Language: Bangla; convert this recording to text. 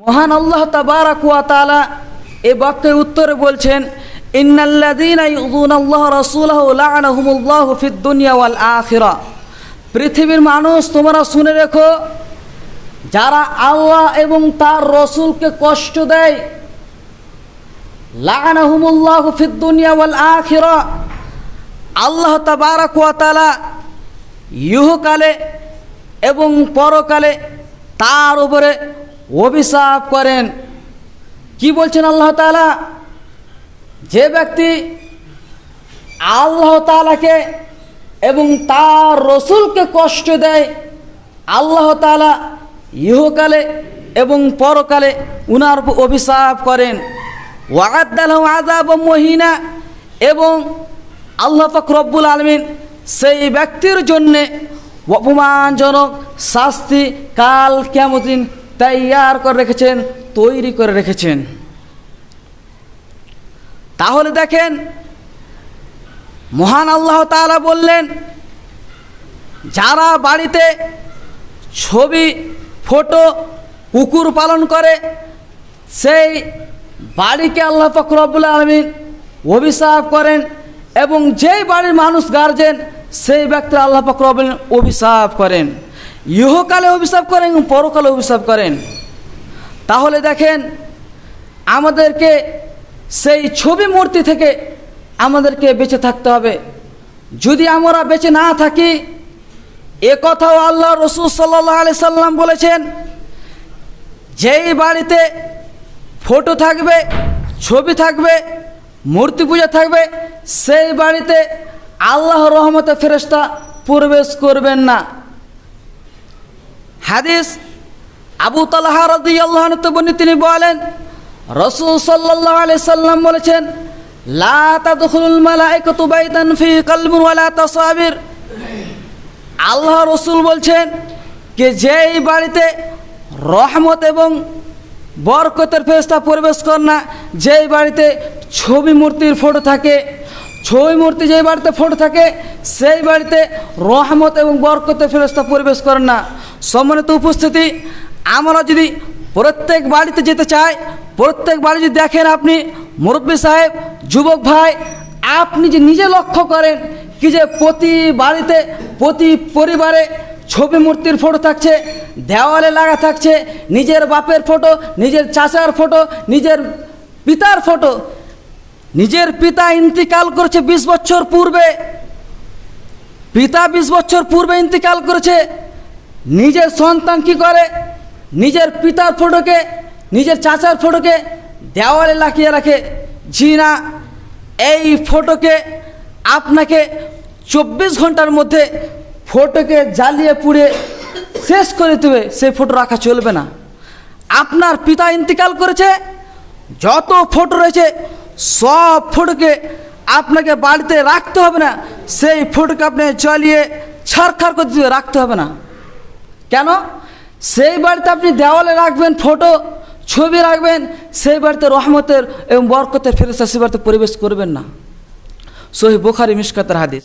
মহান আল্লাহ তাবারাকুয়া তাআলা এ বাক্যের উত্তরে বলছেন পৃথিবীর মানুষ, তোমরা শুনে রেখো, যারা আল্লাহ এবং তার রসুলকে কষ্ট দেয় ওয়াল আখিরা, আল্লাহ তাবারাকুয়া তাআলা ইহকালে এবং পরকালে তার উপরে অভিশাপ করেন। কি বলছেন আল্লাহ তালা যে ব্যক্তি আল্লাহ তাআলাকে এবং তার রসুলকে কষ্ট দেয়, আল্লাহ তালা ইহকালে এবং পরকালে উনার অভিশাপ করেন। ওয়াগাদ্দালহ আজাব মহিনা এবং আল্লাহ পাক রব্বুল আলমিন সেই ব্যক্তির জন্যে অপমানজনক শাস্তি কাল কেমন তৈয়ার করে রেখেছেন, তৈরি করে রেখেছেন। তাহলে দেখেন, মহান আল্লাহ তাআলা বললেন, যারা বাড়িতে ছবি, ফটো, কুকুর পালন করে, সেই বাড়িকে আল্লাহ ফকরবুল আলমিন অভিশাপ করেন এবং যেই বাড়ির মানুষ গার্জেন, সেই ব্যক্তি আল্লাহ ফকরবুল অভিশাপ করেন। ইহকালে অভিশাপ করেন এবং পরকালে অভিশাপ করেন। তাহলে দেখেন, আমাদেরকে সেই ছবি মূর্তি থেকে আমাদেরকে বেঁচে থাকতে হবে। যদি আমরা বেঁচে না থাকি, এ কথাও আল্লাহ রসুল সাল্লাহ আলি সাল্লাম বলেছেন, যেই বাড়িতে ফটো থাকবে, ছবি থাকবে, মূর্তি পূজা থাকবে, সেই বাড়িতে আল্লাহ রহমতে ফেরেস্তা প্রবেশ করবেন না। হাদিস আবু তালাহা রাদি আল্লাহ তিনি বলেন, রসুল সাল্লাহ আলি সাল্লাম বলেছেন আল্লাহ রসুল বলছেন যে যেই বাড়িতে রহমত এবং বরকতের ফেরস্তা প্রবেশ কর না, যেই বাড়িতে ছবি মূর্তির ফটো থাকে, ছবি মূর্তি যেই বাড়িতে ফটো থাকে, সেই বাড়িতে রহমত এবং বরকতের ফেরস্তা প্রবেশ করেন না। সম্মানিত উপস্থিতি, আমরা যদি প্রত্যেক বাড়িতে যেতে চাই, প্রত্যেক বাড়ি যদি দেখেন আপনি, মুরব্বী সাহেব, যুবক ভাই, আপনি যে নিজে লক্ষ্য করেন কি যে প্রতি বাড়িতে, প্রতি পরিবারে ছবি মূর্তির ফটো থাকছে, দেওয়ালে লাগা থাকছে, নিজের বাপের ফটো, নিজের চাচার ফটো, নিজের পিতার ফটো। নিজের পিতা ইন্তিকাল করেছে বিশ বছর পূর্বে। পিতা বিশ বছর পূর্বে ইন্তিকাল করেছে। নিজের সন্তান কি করে? নিজের পিতার ফটোকে নিজের চাচার ফটোকে দেওয়ালে লাগিয়ে রাখে। জি না এই ফটোকে আপনাকে চব্বিশ ঘণ্টার মধ্যে ফটোকে জ্বালিয়ে পুড়ে শেষ করে দেবে। সেই ফটো রাখা চলবে না। আপনার পিতা ইন্তিকাল করেছে। যত ফটো রয়েছে, সব ফটোকে আপনাকে বাড়িতে রাখতে হবে না। সেই ফটোকে আপনি জ্বালিয়ে ছাড়খাড় করে রাখতে হবে না। কেন? সেই বাড়িতে আপনি দেওয়ালে রাখবেন ফটো ছবি রাখবেন, সেই বাড়িতে রহমতের এবং বরকতের ফেরেস্তা সেই বাড়িতে পরিবেশ করবেন না। সহি বোখারি মিসকাতের হাদিস।